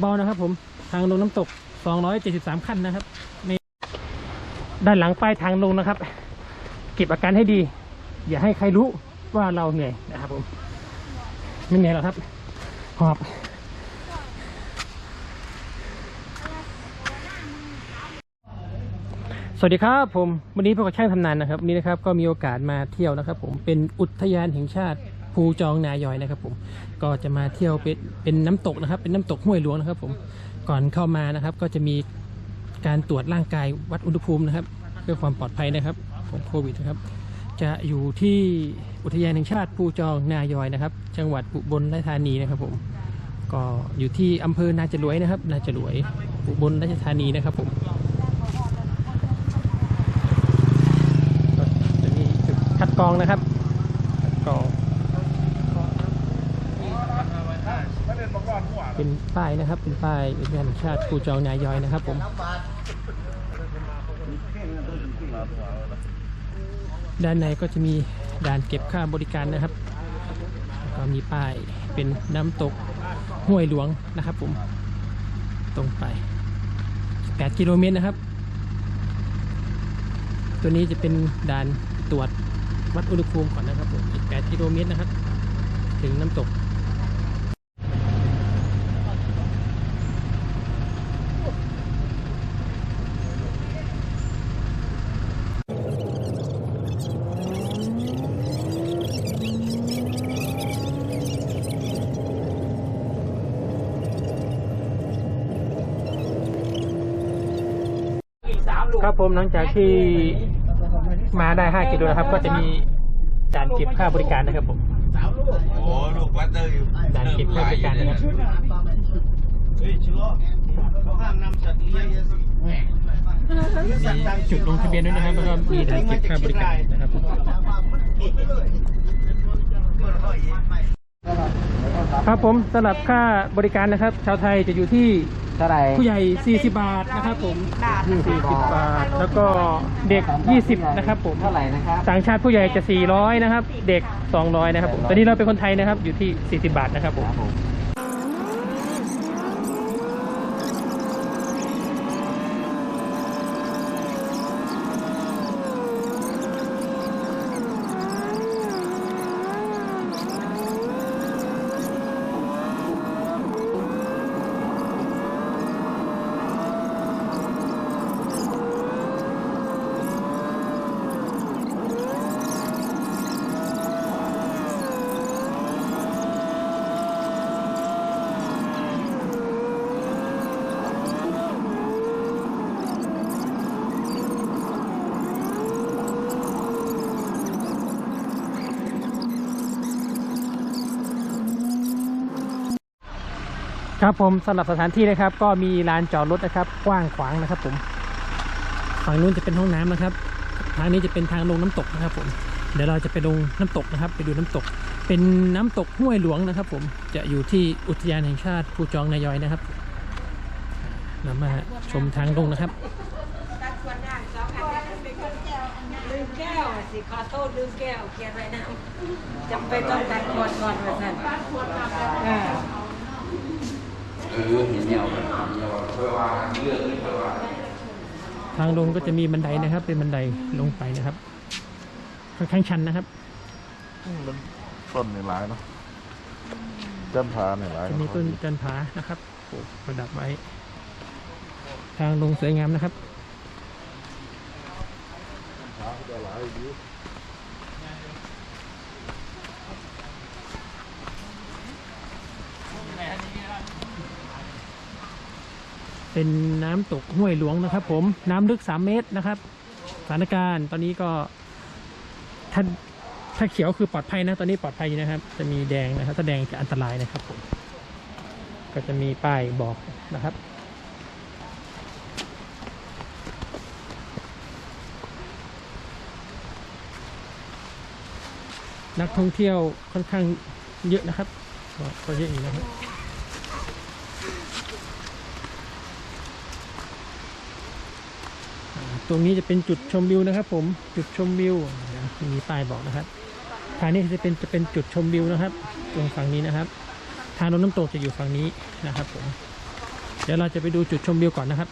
เบาๆนะครับ ผมทางลงน้ำตก 273 ขั้นนะครับนี่ด้านหลังป้ายทางลงนะครับ เก็บอาการให้ดี อย่าให้ใครรู้ว่าเราเหนื่อยนะครับผมไม่เหนื่อยหรอกครับหอบสวัสดีครับผมวันนี้พวกบช่างทำนานนะครับวันนี้นะครับก็มีโอกาสมาเที่ยวนะครับ ผมเป็นอุทยานแห่งชาติ ภูจองนายอยนะครับผมก็จะมาเที่ยวเป็นเป็นน้ำตกนะครับ เป็นน้ำตกห้วยหลวงนะครับผมก่อนเข้ามานะครับ ก็จะมีการตรวจร่างกายวัดอุณหภูมินะครับ เพื่อความปลอดภัยนะครับของโควิดนะครับ จะอยู่ที่อุทยานแห่งชาติภูจองนายอยนะครับ จังหวัดอุบลราชธานีนะครับผมก็อยู่ที่อำเภอนาจรวยนะครับ นาจรวยอุบลราชธานีนะครับผมจะมีจุดคัดกรองนะครับคัดกรอง เป็นป้ายนะครับ เป็นป้ายอุทยานแห่งชาติภูเจองนายอยนะครับผม ด้านในก็จะมีด่านเก็บค่าบริการนะครับแล้วก็มีป้ายเป็นน้ำตกห้วยหลวงนะครับผม ตรงไป 8 กิโลเมตรนะครับ ตัวนี้จะเป็นด่านตรวจวัดอุณหภูมิก่อนนะครับผมอีก8กิโลเมตรนะครับ ถึงน้ำตก ครับผ มหลังจากที่มาได้ 5 กิโลนะครับ ก็จะมีด่านเก็บค่าบริการนะครับผมโอ้ลูกวัตเตอร์อยู่ด่านเก็บค่าบริการนะครับเฮ้ยชิโร่เขาห้ามนำสัตว์เลี้ยงจุดลงทะเบียนด้วยนะครับแล้วก็มีด่านเก็บค่าบริการนะครับครับผมสำหรับค่าบริการนะครับ ชาวไทยจะอยู่ที่ เท่าไหร่ ผู้ใหญ่ 40 บาทนะครับผม40บาท แล้วก็เด็ก 20 นะครับผม เท่าไหร่นะครับ ต่างชาติผู้ใหญ่จะ 400 นะครับ เด็ก 200 นะครับผม ตอนนี้เราเป็นคนไทยนะครับ อยู่ที่ 40 บาทนะครับผม ครับผม ครับผมสำหรับสถานที่นะครับ ก็มีลานจอดรถนะครับ กว้างขวางนะครับ ผมฝั่งนู้นจะเป็นห้องน้ำนะครับ ทางนี้จะเป็นทางลงน้ำตกนะครับ ผม เดี๋ยวเราจะไปลงน้ำตกนะครับ ไปดูน้ำตก เป็นน้ำตกห้วยหลวงนะครับ ผม จะอยู่ที่อุทยานแห่งชาติภูจองนายอยนะครับเรามาชมทางลงนะครับแก้วสิขอโทษลืมแก้วเขียนไว้นะจำเป็นต้องตัดก่อนก่อนว่าสั่นอ่า เออเห็นเนี่ยเราเพื่อว่าเลือกนี่เพื่อว่าทางลงก็จะมีบันไดนะครับ เป็นบันไดลงไปนะครับค่อนข้างชันนะครับมันต้นในร้ายเนาะจันทราในร้ายจะมีต้นจันผานะครับปลูกประดับไว้ ทางลงสวยงามนะครับ เป็นน้ำตกห้วยหลวงนะครับ ผมน้ำลึก 3 เมตรนะครับ สถานการณ์ตอนนี้ก็ถ้าถ้าเขียวคือปลอดภัยนะ ตอนนี้ปลอดภัยนะครับ จะมีแดงนะครับถ้าแดงจะอันตรายนะครับผมก็จะมีป้ายบอกนะครับนักท่องเที่ยวค่อนข้างเยอะนะครับ ก็เยอะอยู่นะครับ อ่า ตรงนี้จะเป็นจุดชมวิวนะครับ ผมจุดชมวิวนะมีป้ายบอกนะครับทางนี้จะเป็นจะเป็นจุดชมวิวนะครับ ตรงฝั่งนี้นะครับ ทางลงน้ำตกจะอยู่ฝั่งนี้นะครับ ผม เดี๋ยวเราจะไปดูจุดชมวิวก่อนนะครับ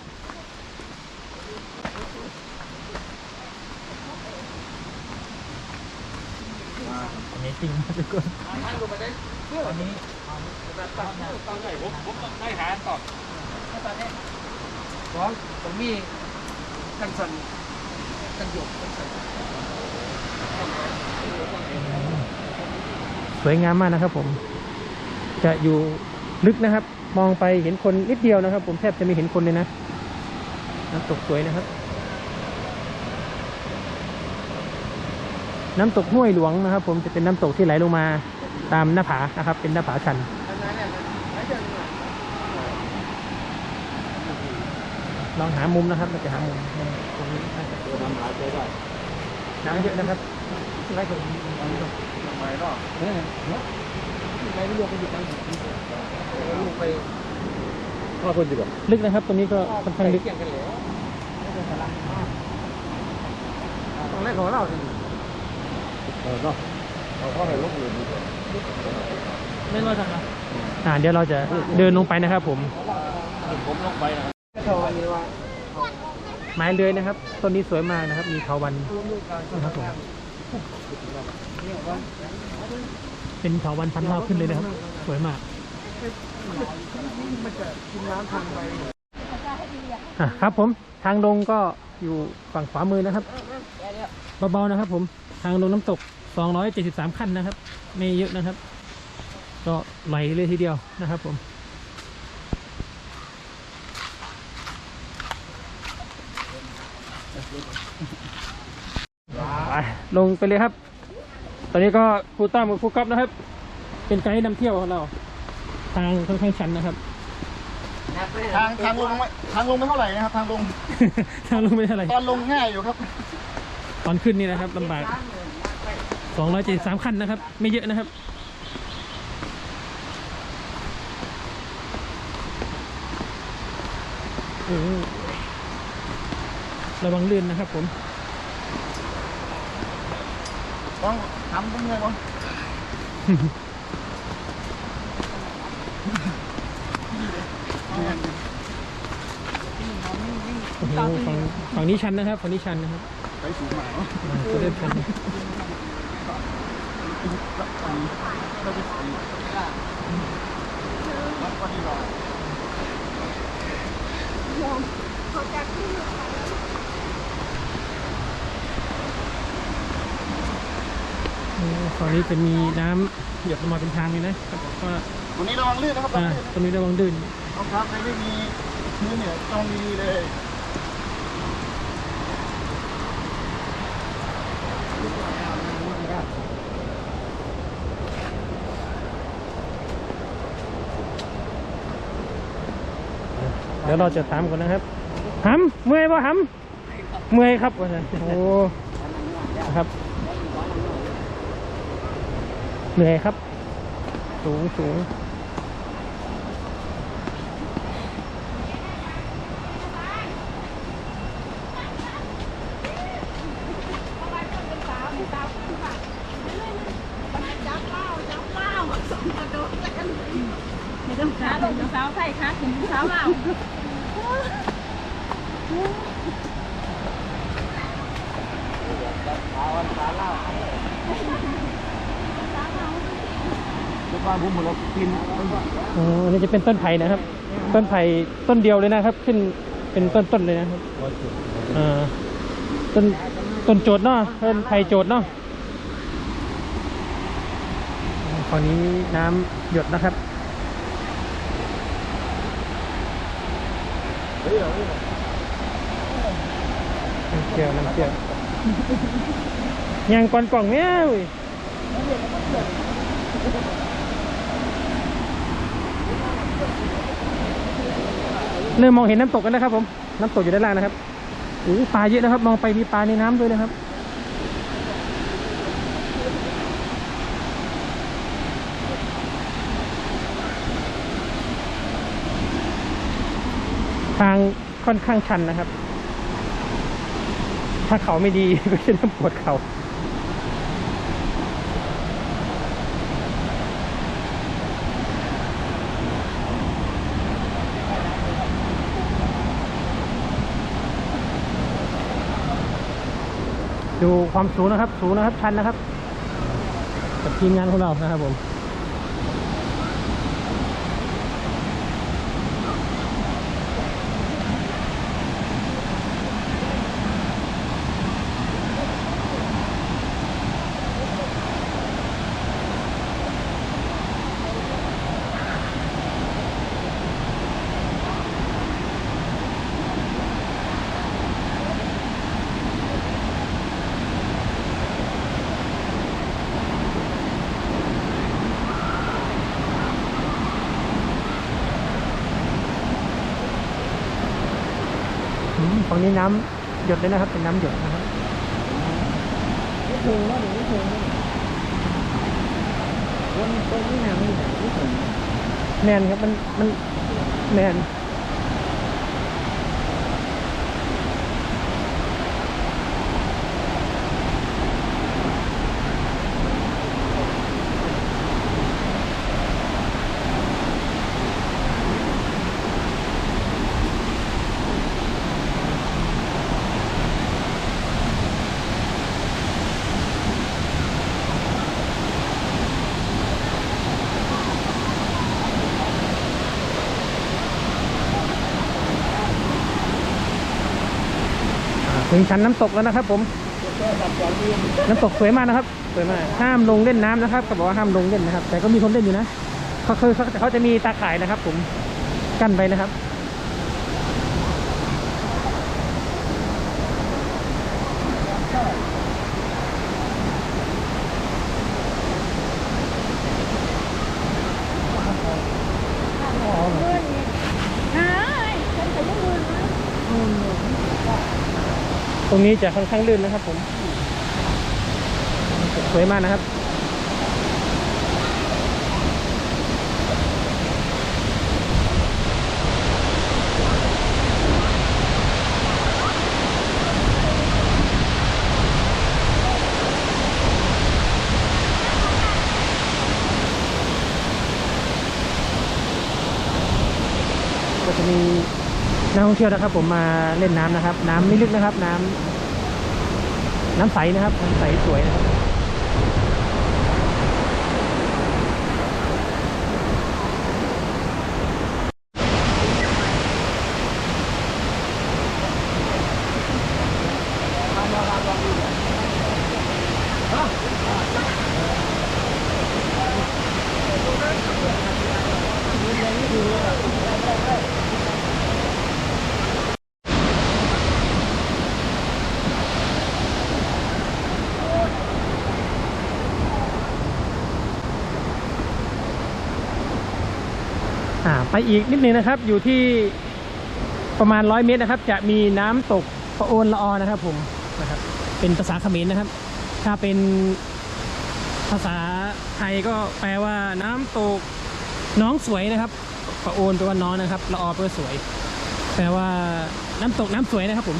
Amazing มากทุกคนนี้ตอนไหนผมมีกันสันกันห ยกกันสันสวยงามมากนะครับ ผม จะอยู่ลึกนะครับ มองไปเห็นคนนิดเดียวนะครับ ผมแทบจะไม่เห็นคนเลยนะน้ำตกสวยนะครับ น้ำตกห้วยหลวงนะครับ ผมจะเป็นน้ำตกที่ไหลลงมาตามหน้าผานะครับ เป็นหน้าผาชัน ลองหามุมนะครับเราจะหามุมตรงนี้น่าจะตัวน้ำลายใช้ได้น้ำเยอะนะครับไล่ผมทำไมเนาะเฮ้ยเนาะไปไม่รวมกันอยู่กันลูกไปพ่อคนดีกว่าลึกนะครับ ตรงนี้ก็ค่อนข้างลึกเกี่ยงกันแล้วตรงแรกของเราสิเออเนาะเอาเข้าไปลบเลยดีกว่าไม่น้อยทางนะอ่าเดี๋ยวเราจะเดินลงไปนะครับผมผมลงไปนะครับ ไม้เลื้อยนะครับต้นนี้สวยมากนะครับ มีเถาวันนะครับผมเป็นเถาวันพันรอบขึ้นเลยนะครับ สวยมากครับผมทางลงก็อยู่ฝั่งขวามือนะครับเบาๆนะครับ ผมทางลงน้ำตก 273 ขั้นนะครับ ไม่เยอะนะครับ ก็ไหลเลยทีเดียวนะครับผม ลงไปเลยครับ ตอนนี้ก็ครูตั้มกับครูก๊อฟนะครับ เป็นไกด์นำเที่ยวของเรา ทางค่อนข้างชันนะครับ ทางทางลงไม่ทางลงไม่เท่าไหร่นะครับ ทางลง ทางลงไม่เท่าไหร่ตอนลงง่ายอยู่ครับ ตอนขึ้นนี่นะครับลำบาก273ขั้นนะครับ ไม่เยอะนะครับโอ้โหระวังลื่นนะครับผม ต้องทำต้องเงยก่อนโอ้โหฝั่งฝั่งนี้ชันนะครับฝั่งนี้ชันนะครับไปสูงมาเนาะอ่าก็เริ่มชันรับก็ดีหน่อยโอ้ ฝั่งนี้จะมีน้ำหยดลงมาเป็นทางเลยนะครับก็วันนี้ระวังลื่นนะครับอ่าตรงนี้ระวังดื่นรองเท้าใครไม่มีพื้นเนี่ยต้องดีๆเลยเดี๋ยวเราจะถามก่อนนะครับหำเมื่อยป่ะหำเมื่อยครับว่าซั่นโอ้นะครับ เหนื่อยครับ สูงสูง ขาลงสาวไทยขาถึงสาวลาว ทุกบ้านผมหมดแล้วกิน อ๋ออันนี้จะ เป็นต้นไผ่นะครับ ต้นไผ่ต้นเดียวเลยนะครับ ขึ้นเป็นต้นๆเลยนะครับอ่าต้นต้นโจดเนาะต้นไผ่โจดเนาะฝั่งนี้น้ำหยดนะครับน้ำเกลียวน้ำเกลียวยังก่อนกล่องเนี้ย เริ่มมองเห็นน้ำตกกันแล้วครับผม น้ำตกอยู่ด้านล่างนะครับโอ้ปลาเยอะนะครับ มองไปมีปลาในน้ำด้วยนะครับ ทางค่อนข้างชันนะครับ ถ้าเขาไม่ดีก็จะเริ่มปวดเข่า ดูความสูงนะครับ สูงนะครับชันนะครับ กับทีมงานของเรานะครับผม ฝั่งนี้น้ำหยดเลยนะครับ เป็นน้ำหยดนะครับไม่ถึงแล้วเดี๋ยวไม่ถึงวันตรงนี้นังไม่ถึงไม่ถึงแมนครับมันมันแมน ถึงชั้นน้ำตกแล้วนะครับ ผม น้ำตกสวยมากนะครับสวยมากห้ามลงเล่นน้ำนะครับก็บอกว่าห้ามลงเล่นนะครับ แต่ก็มีคนเล่นอยู่นะเขาคือเขาเขาจะมีตาข่ายนะครับ ผมกั้นไปนะครับ ตรงนี้จะค่อนข้างลื่นนะครับผมสวยมากนะครับ ก็จะมี นักท่องเที่ยวนะครับ ผมมาเล่นน้ำนะครับ น้ำไม่ลึกนะครับ น้ำน้ำใสนะครับน้ำใสสวยนะครับ ไปอีกนิดนึงนะครับ อยู่ที่ประมาณร้อยเมตรนะครับ จะมีน้ำตกพระโอนละออนะครับผมนะครับเป็นภาษาเขมรนะครับ ถ้าเป็นภาษาไทยก็แปลว่าน้ำตกน้องสวยนะครับพระโอนแปลว่าน้องนะครับละออแปลว่าสวย แปลว่าน้ำตกน้ำสวยนะครับ ผม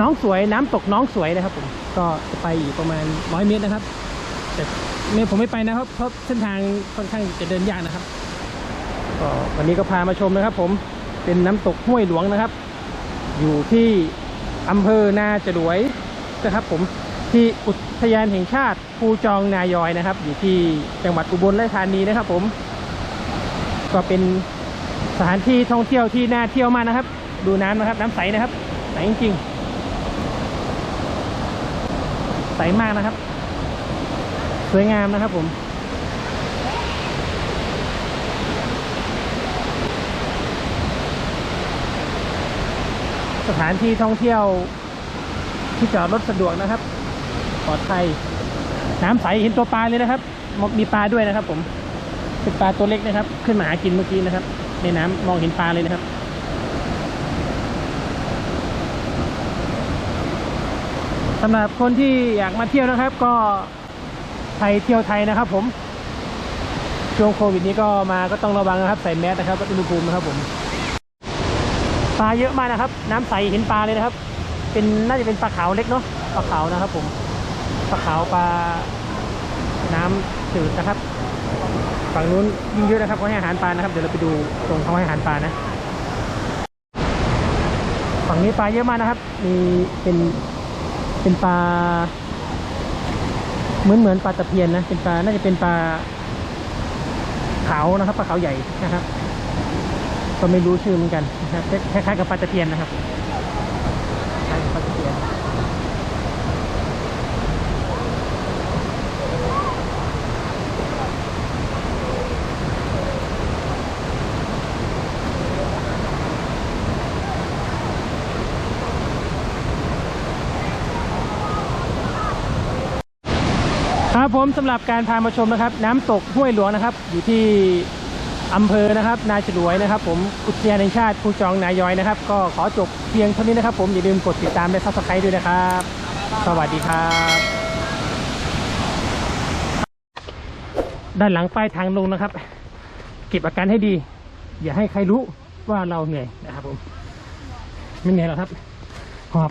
น้องสวยน้ำตกน้องสวยนะครับ ผม ก็จะไปอีกประมาณร้อยเมตรนะครับ แต่เนี่ยผมไม่ไปนะครับ เพราะเส้นทางค่อนข้างจะเดินยากนะครับ ก็วันนี้ก็พามาชมนะครับผมเป็นน้ำตกห้วยหลวงนะครับ อยู่ที่อำเภอนาจรวยนะครับผมที่อุทยานแห่งชาติภูจองนายอยนะครับ อยู่ที่จังหวัดอุบลราชธานีนะครับ ผม ก็เป็นสถานที่ท่องเที่ยวที่น่าเที่ยวมากนะครับ ดูน้ำนะครับ น้ำใสนะครับใสจริงๆใสมากนะครับ สวยงามนะครับผม สถานที่ท่องเที่ยวที่จอดรถสะดวกนะครับ ปลอดภัย น้ำใสเห็นตัวปลาเลยนะครับ มีปลาด้วยนะครับ ผมเป็นปลาตัวเล็กนะครับ ขึ้นมาหากินเมื่อกี้นะครับ ในน้ำมองเห็นปลาเลยนะครับสำหรับคนที่อยากมาเที่ยวนะครับ ก็ไทยเที่ยวไทยนะครับ ผมช่วงโควิดนี้ก็มาก็ต้องระวังนะครับ ใส่แมสนะครับวัดอุณหภูมินะครับผม ปลาเยอะมากนะครับ น้ำใสเห็นปลาเลยนะครับ เป็นน่าจะเป็นปลาขาวเล็กเนาะปลาขาวนะครับ ผมปลาขาวปลาน้ำจืดนะครับฝั่งนู้นยิ่งเยอะนะครับเขาให้อาหารปลานะครับเดี๋ยวเราไปดูตรงเขาให้อาหารปลานะฝั่งนี้ปลาเยอะมากนะครับ มีเป็นเป็นปลา เหมือนเหมือนปลาตะเพียนนะเป็นปลาน่าจะเป็นปลาขาวนะครับปลาขาวใหญ่นะครับ ก็ไม่รู้ชื่อเหมือนกันนะครับคล้ายๆกับปลาตะเพียนนะครับคล้ายปลาตะเพียนครับผมสำหรับการพามาชมนะครับ น้ำตกห้วยหลวงนะครับ อยู่ที่ อำเภอนะครับนาฉลวยนะครับ ผมอุทยานแห่งชาติภูจองนายอยนะครับ ก็ขอจบเพียงเท่านี้นะครับ ผมอย่าลืมกดติดตามและซับสไครต์ด้วยนะครับ สวัสดีครับ ด้านหลังป้ายทางลงนะครับ เก็บอาการให้ดี อย่าให้ใครรู้ว่าเราเหนื่อยนะครับผม ไม่เหนื่อยหรอกครับหอบ